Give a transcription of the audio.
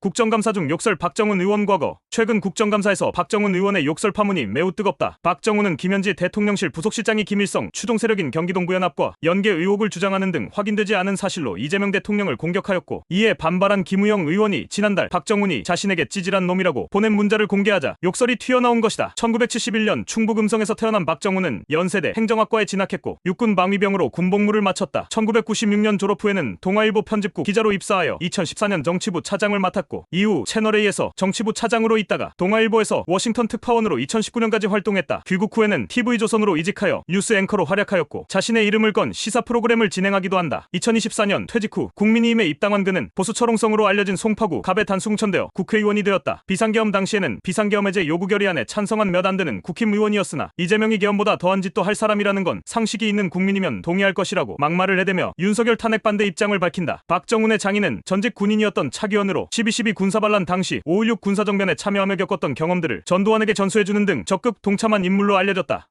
국정감사 중 욕설 박정훈 의원 과거 최근 국정감사에서 박정훈 의원의 욕설 파문이 매우 뜨겁다. 박정훈은 김현지 대통령실 부속실장이 김일성 추종 세력인 경기동부연합과 연계 의혹을 주장하는 등 확인되지 않은 사실로 이재명 대통령을 공격하였고 이에 반발한 김우영 의원이 지난달 박정훈이 자신에게 찌질한 놈이라고 보낸 문자를 공개하자 욕설이 튀어나온 것이다. 1971년 충북 음성에서 태어난 박정훈은 연세대 행정학과에 진학했고 육군 방위병으로 군복무를 마쳤다. 1996년 졸업 후에는 동아일보 편집국 기자로 입사하여 2014년 정치부 차장을 맡았고 이후 채널A에서 정치부 차장으로 있다가 동아일보에서 워싱턴 특파원으로 2019년까지 활동했다. 귀국 후에는 TV조선으로 이직하여 뉴스 앵커로 활약하였고 자신의 이름을 건 시사 프로그램을 진행하기도 한다. 2024년 퇴직 후 국민의힘에 입당한 그는 보수 철옹성으로 알려진 송파구 갑에 단수공천되어 국회의원이 되었다. 비상계엄 당시에는 비상계엄 해제 요구 결의안에 찬성한 몇 안 되는 국힘의원이었으나 이재명이 계엄보다 더한 짓도 할 사람이라는 건 상식이 있는 국민이면 동의할 것이라고 막말을 해대며 윤석열 탄핵 반대 입장을 밝힌다. 박정훈의 장인은 전직 군인이었던 차기원으로 12.12 군사반란 당시 5.16 군사정변에 참여하며 겪었던 경험들을 전두환에게 전수해주는 등 적극 동참한 인물로 알려졌다.